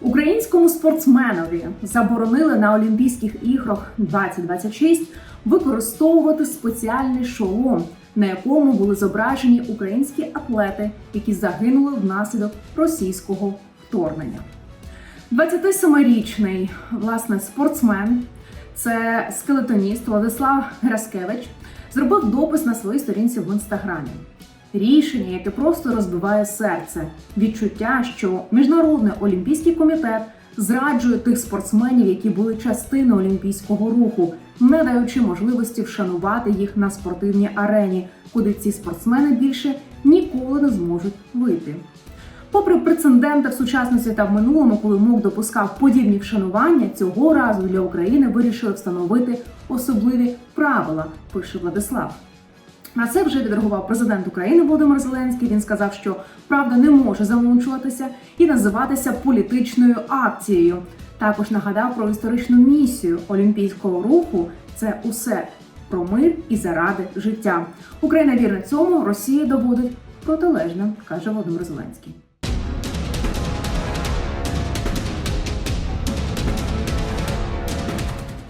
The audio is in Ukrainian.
Українському спортсменові заборонили на Олімпійських іграх 2026 використовувати спеціальний шолом, на якому були зображені українські атлети, які загинули внаслідок російського вторгнення. 27-річний власне спортсмен, це скелетоніст Владислав Граскевич, зробив допис на своїй сторінці в інстаграмі. Рішення, яке просто розбиває серце, відчуття, що міжнародний олімпійський комітет зраджує тих спортсменів, які були частиною олімпійського руху, не даючи можливості вшанувати їх на спортивній арені, куди ці спортсмени більше ніколи не зможуть вийти. Попри прецеденти в сучасності та в минулому, коли МОК допускав подібні вшанування, цього разу для України вирішили встановити особливі правила, пише Владислав. На це вже відреагував президент України Володимир Зеленський. Він сказав, що правда не може замовчуватися і називатися політичною акцією. Також нагадав про історичну місію олімпійського руху. Це усе про мир і заради життя. Україна вірна цьому, Росія доводить протилежне, каже Володимир Зеленський.